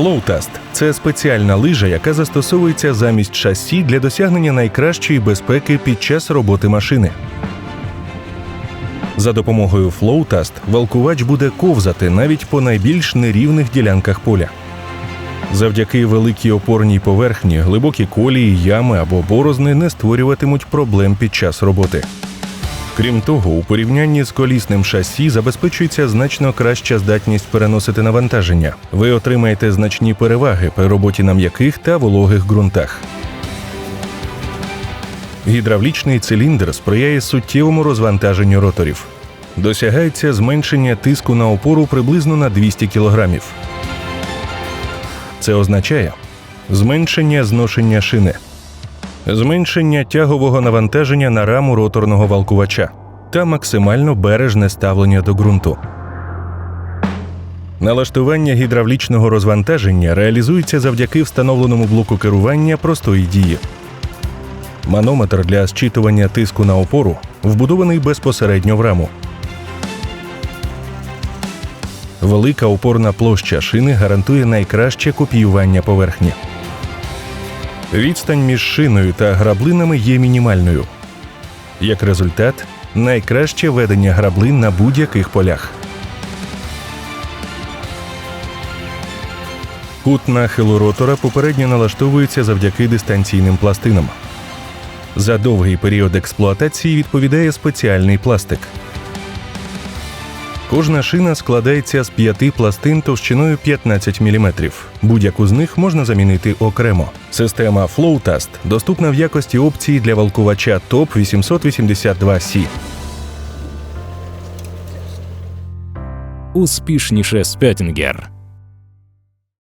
Flowtest – це спеціальна лижа, яка застосовується замість шасі для досягнення найкращої безпеки під час роботи машини. За допомогою Flowtest валкувач буде ковзати навіть по найбільш нерівних ділянках поля. Завдяки великій опорній поверхні глибокі колії, ями або борозни не створюватимуть проблем під час роботи. Крім того, у порівнянні з колісним шасі забезпечується значно краща здатність переносити навантаження. Ви отримаєте значні переваги при роботі на м'яких та вологих ґрунтах. Гідравлічний циліндр сприяє суттєвому розвантаженню роторів. Досягається зменшення тиску на опору приблизно на 200 кг. Це означає зменшення зношення шини, зменшення тягового навантаження на раму роторного валкувача та максимально бережне ставлення до ґрунту. Налаштування гідравлічного розвантаження реалізується завдяки встановленому блоку керування простої дії. Манометр для зчитування тиску на опору вбудований безпосередньо в раму. Велика опорна площа шини гарантує найкраще копіювання поверхні. Відстань між шиною та граблинами є мінімальною. Як результат, найкраще ведення граблин на будь-яких полях. Кут нахилу ротора попередньо налаштовується завдяки дистанційним пластинам. За довгий період експлуатації відповідає спеціальний пластик. Кожна шина складається з п'яти пластин товщиною 15 мм. Будь-яку з них можна замінити окремо. Система FlowTast доступна в якості опції для валкувача TOP 882C. Успішніше Спеттінгер.